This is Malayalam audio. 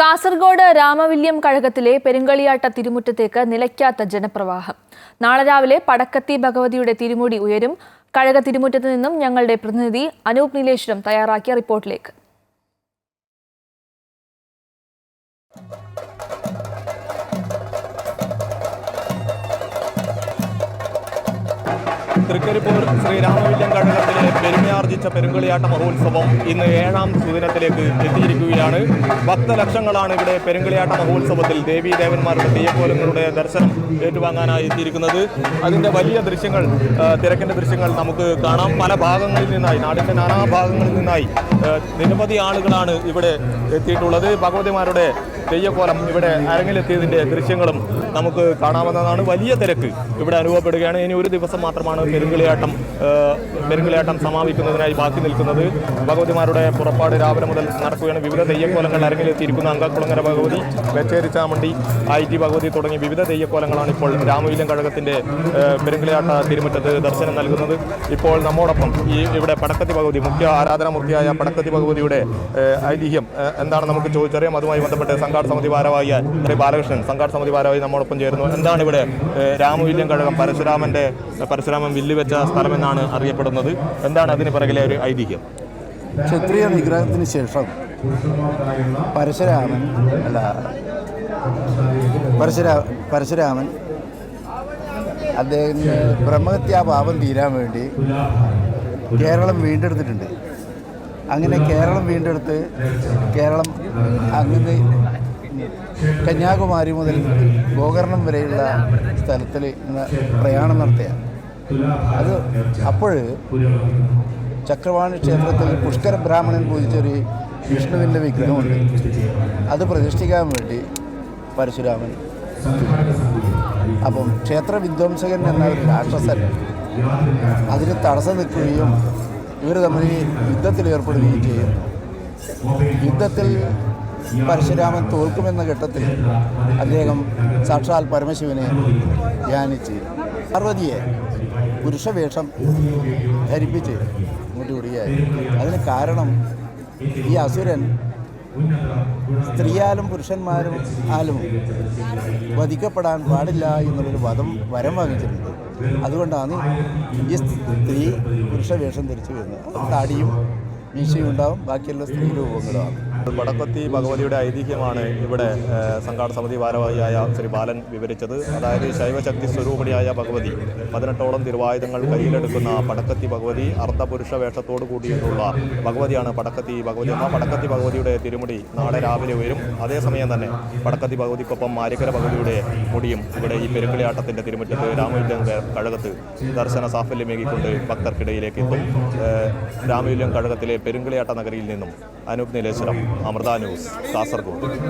കാസർഗോഡ് രാമവില്യം കഴകത്തിലെ പെരുങ്കളിയാട്ട തിരുമുറ്റത്തേക്ക് നിലയ്ക്കാത്ത ജനപ്രവാഹം. നാളെ രാവിലെ പടക്കത്തി ഭഗവതിയുടെ തിരുമുടി ഉയരും. കഴക തിരുമുറ്റത്ത് നിന്നും ഞങ്ങളുടെ പ്രതിനിധി അനൂപ് നീലേശ്വരം തയ്യാറാക്കിയ റിപ്പോർട്ടിലേക്ക്. തൃക്കരിപ്പൂർ ശ്രീരാമവില്യം കഴകത്തിലെ പെരുമയാർജിച്ച പെരുങ്കളിയാട്ട മഹോത്സവം ഇന്ന് ഏഴാം സുദിനത്തിലേക്ക് എത്തിയിരിക്കുകയാണ്. ഭക്തലക്ഷങ്ങളാണ് ഇവിടെ പെരുങ്കളിയാട്ട മഹോത്സവത്തിൽ ദേവീ ദേവന്മാരുടെ തെയ്യക്കോലങ്ങളുടെ ദർശനം ഏറ്റുവാങ്ങാനായി എത്തിയിരിക്കുന്നത്. അതിന്റെ വലിയ ദൃശ്യങ്ങൾ തിരക്കിന്റെ ദൃശ്യങ്ങൾ നമുക്ക് കാണാം. പല ഭാഗങ്ങളിൽ നിന്നായി നാടിന്റെ നാനാ ഭാഗങ്ങളിൽ നിന്നായി നിരവധി ആളുകളാണ് ഇവിടെ എത്തിയിട്ടുള്ളത്. ഭഗവതിമാരുടെ തെയ്യക്കോലം ഇവിടെ അരങ്ങിലെത്തിയതിന്റെ ദൃശ്യങ്ങളും നമുക്ക് കാണാവുന്നതാണ്. വലിയ തിരക്ക് ഇവിടെ അനുഭവപ്പെടുകയാണ്. ഇനി ഒരു ദിവസം മാത്രമാണ് പെരുങ്കളിയാട്ടം പെരുങ്കളിയാട്ടം സമാപിക്കുന്നതിനായി ബാക്കി നിൽക്കുന്നത്. ഭഗവതിമാരുടെ പുറപ്പാട് രാവിലെ മുതൽ നടക്കുകയാണ്. വിവിധ തെയ്യക്കോലങ്ങൾ അരങ്ങിലെത്തിയിരിക്കുന്ന. അങ്കക്കുളങ്ങര ഭഗവതി വെച്ചേരി ചാമണ്ടി ഐ ടി ഭഗവതി തുടങ്ങി വിവിധ തെയ്യക്കോലങ്ങളാണ് ഇപ്പോൾ രാമവില്യം കഴകത്തിന്റെ പെരുങ്കളിയാട്ട തിരുമുറ്റത്ത് ദർശനം നൽകുന്നത്. ഇപ്പോൾ നമ്മോടൊപ്പം ഈ ഇവിടെ പടക്കത്തി ഭഗവതി മുഖ്യ ആരാധനാമൂർത്തിയായ പടക്കത്തി ഭഗവതിയുടെ ഐതിഹ്യം എന്താണ് നമുക്ക് ചോദിച്ചറിയാം. അതുമായി ബന്ധപ്പെട്ട് സംഘാട സമിതി ഭാരവാഹിയായ ശ്രീ ബാലകൃഷ്ണൻ സംഘാട സമിതി ഭാരവാഹി നമ്മോടൊപ്പം ചേരുന്നു. എന്താണ് ഇവിടെ രാമവില്യം കഴകം പരശുരാമന്റെ പരശുരാമൻ വില്ല് വെച്ച സ്ഥലമെന്നാണ് അറിയപ്പെടുന്നത്. എന്താണ് അതിന് പിറകിലെ ഒരു ഐതിഹ്യം? ക്ഷത്രിയ നിഗ്രഹത്തിന് ശേഷം പരശുരാമൻ അല്ല പരശുരാ പരശുരാമൻ അദ്ദേഹം ബ്രഹ്മഹത്യാ പാപം തീരാൻ വേണ്ടി കേരളം വീണ്ടെടുത്തിട്ടുണ്ട്. അങ്ങനെ കേരളം വീണ്ടെടുത്ത് കേരളം അങ്ങനെ കന്യാകുമാരി മുതൽ ഗോകർണം വരെയുള്ള സ്ഥലത്തിൽ പ്രയാണം നടത്തിയ അത് അപ്പോൾ ചക്രവാണി ക്ഷേത്രത്തിൽ പുഷ്കര ബ്രാഹ്മണൻ പൂജിച്ചൊരു വിഷ്ണുവിന്റെ വിഗ്രഹമുണ്ട്. അത് പ്രതിഷ്ഠിക്കാൻ വേണ്ടി പരശുരാമൻ അപ്പം ക്ഷേത്ര വിധ്വംസകൻ എന്ന ഒരു രാക്ഷസൻ അതിന് തടസ്സം നിൽക്കുകയും ഇവർ തമ്മിൽ യുദ്ധത്തിൽ ഏർപ്പെടുകയും ചെയ്യുന്നു. യുദ്ധത്തിൽ പരശുരാമൻ തോൽക്കുമെന്ന ഘട്ടത്തിൽ അദ്ദേഹം സാക്ഷാൽ പരമശിവനെ ധ്യാനിച്ച് പാർവതിയെ പുരുഷവേഷം ധരിപ്പിച്ച് മുടി വിടുകയായി അതിന് കാരണം ഈ അസുരൻ സ്ത്രീയാലും പുരുഷന്മാരും ആലും വധിക്കപ്പെടാൻ പാടില്ല എന്നുള്ളൊരു വധം വരം വാങ്ങിച്ചിട്ടുണ്ട്. അതുകൊണ്ടാണ് ഈ സ്ത്രീ പുരുഷവേഷം ധരിച്ചു വരുന്നത്. താടിയും മീശയും ഉണ്ടാവും. ബാക്കിയുള്ള സ്ത്രീ രൂപങ്ങളുമാണ് വടക്കത്തി ഭഗവതിയുടെ ഐതിഹ്യമാണ് ഇവിടെ സംഘാട സമിതി ഭാരവാഹിയായ ശ്രീ ബാലൻ വിവരിച്ചത്. അതായത് ശൈവശക്തി സ്വരൂപിണിയായ ഭഗവതി പതിനെട്ടോളം തിരുവായുധങ്ങൾ കയ്യിലെടുക്കുന്ന പടക്കത്തി ഭഗവതി അർദ്ധപുരുഷ വേഷത്തോടു കൂടിയിട്ടുള്ള ഭഗവതിയാണ് പടക്കത്തി ഭഗവതി. എന്ന പടക്കത്തി ഭഗവതിയുടെ തിരുമുടി നാളെ രാവിലെ ഉയരും. അതേസമയം തന്നെ പടക്കത്തി ഭഗവതിക്കൊപ്പം മാരിക്കര ഭഗവതിയുടെ മുടിയും ഇവിടെ ഈ പെരുക്കളിയാട്ടത്തിന്റെ തിരുമുറ്റത്ത് രാമവില്യം കഴകത്ത് ദർശന സാഫല്യമേകിക്കൊണ്ട് ഭക്തർക്കിടയിലേക്ക് എത്തും. രാമയുല്യം കഴകത്തിലെ പെരുങ്കളിയാട്ട നഗരിയിൽ നിന്നും അനൂപ് നീലേശ്വരം. അമൃത ന്യൂസ് കാസർഗോഡ്.